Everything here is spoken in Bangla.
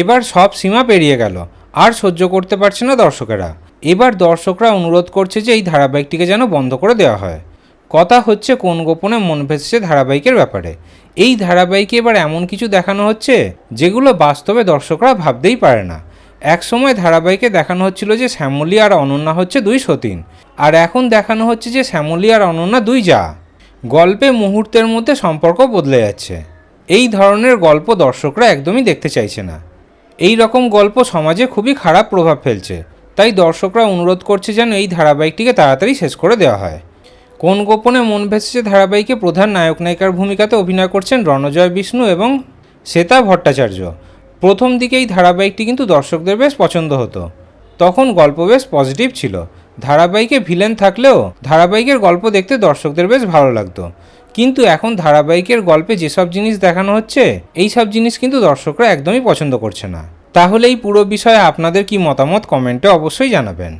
এবার সব সীমা পেরিয়ে গেল। আর সহ্য করতে পারছে না দর্শকেরা। এবার দর্শকরা অনুরোধ করছে যে এই ধারাবাহিকটিকে যেন বন্ধ করে দেওয়া হয়। কথা হচ্ছে কোন গোপনে মন ভেসেছে ধারাবাহিকের ব্যাপারে। এই ধারাবাহিকে এবার এমন কিছু দেখানো হচ্ছে, যেগুলো বাস্তবে দর্শকরা ভাবতেই পারে না। এক সময় ধারাবাহিকে দেখানো হচ্ছিল যে শ্যামলী আর অনন্যা হচ্ছে দুই সতীন। আর এখন দেখানো হচ্ছে যে শ্যামলী আর অনন্যা দুই যা। গল্পে মুহূর্তের মধ্যে সম্পর্ক বদলে যাচ্ছে। এই ধরনের গল্প দর্শকরা একদমই দেখতে চাইছে না। এই রকম গল্প সমাজে খুবই খারাপ প্রভাব ফেলছে। তাই দর্শকরা অনুরোধ করছে যেন এই ধারাবাহিকটিকে তাড়াতাড়ি শেষ করে দেওয়া হয়। কোন গোপনে মন ভেসেছে ধারাবাহিকে প্রধান নায়ক নায়িকার ভূমিকাতে অভিনয় করছেন রণজয় বিষ্ণু এবং শ্বেতা ভট্টাচার্য। প্রথম দিকে এই ধারাবাহিকটি কিন্তু দর্শকদের বেশ পছন্দ হতো। তখন গল্প বেশ পজিটিভ ছিল। ধারাবাহিকে ভিলেন থাকলেও ধারাবাহিকের গল্প দেখতে দর্শকদের বেশ ভালো লাগতো। কিন্তু এখন ধারাবাহিকের গল্পে যেসব জিনিস দেখানো হচ্ছে, এই সব জিনিস কিন্তু দর্শকরা একদমই পছন্দ করছে না। তাহলে এই পুরো বিষয়ে আপনাদের কি মতামত কমেন্টে অবশ্যই জানাবেন।